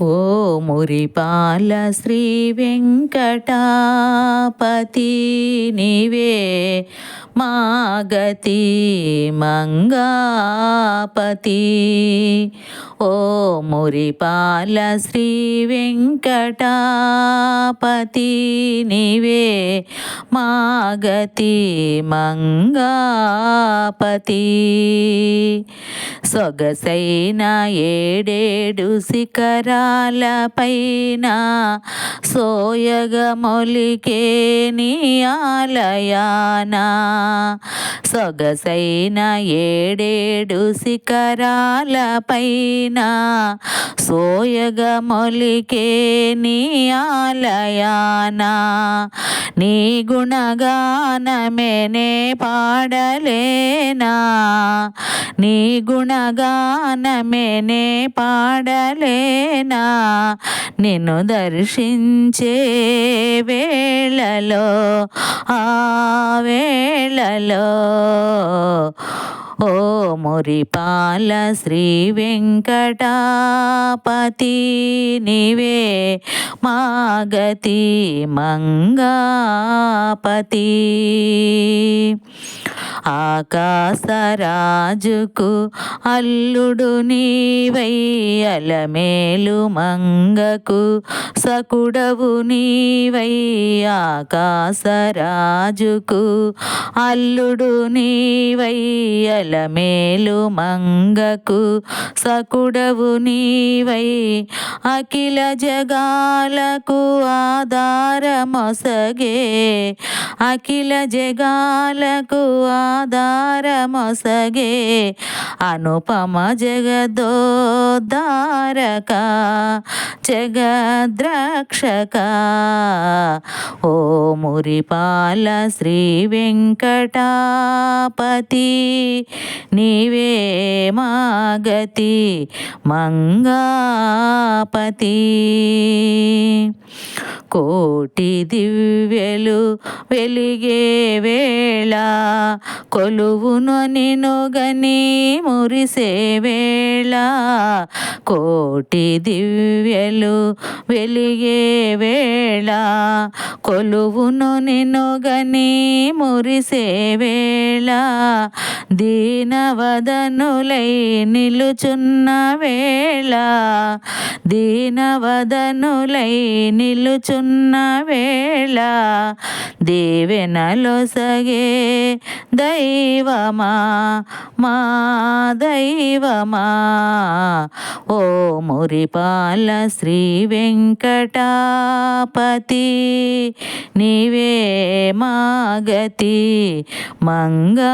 ఓ మురిపాల శ్రీ వెంకటాపతి నీవే మాగతి మంగాపతి. ఓ మురిపాల శ్రీ వెంకటాపతి నీవే మాగతి మంగాపతి. సొగసైన ఏడేడు శిఖరాలపైన సోయగ మొలికే నీ ఆలయానా 啊。సొగసైన ఏడేడు శిఖరాలపైన సోయగమొలికే నీ ఆలయాన. నీ గుణగానమేనే పాడలేనా? నీ గుణగానమేనే పాడలేనా? నిన్ను దర్శించే వేళలో ఆ వేళలో ఓ మురిపాల శ్రీ వెంకటాపతి నివే మాగతి మంగాపతి. ఆకాశరాజుకు అల్లుడు నీవై అలమేలు మంగకు సకుడవు నీవై ఆకాశరాజుకు అల్లుడు నీవై అలమేలు మంగకు సకుడవు నీవై అఖిల జగాలకు ఆధారమొసగే అఖిల జగాలకు ఆ ఆధారమొసగే అనుపమ జగదోద్ధారక జగద్రక్షక. ఓ మురిపాల శ్రీ వెంకటాపతి నీవే మాగతి మంగాపతి. కోటి దివ్యలు వెలిగే వేళ కొలువును నినుగని మురిసే వేళ కోటి దివ్యలు వెలిగే వేళ కొలువును నినుగని మురిసే వేళ దీనవదనులై నిలుచున్న వేళ దీనవదనులై నిలుచున్న వేళ దీవెనలొసగే దైవమా? మా దైవమా? ఓ మురిపాల శ్రీ వెంకటాపతి నీవే మాగతి మంగాపతి.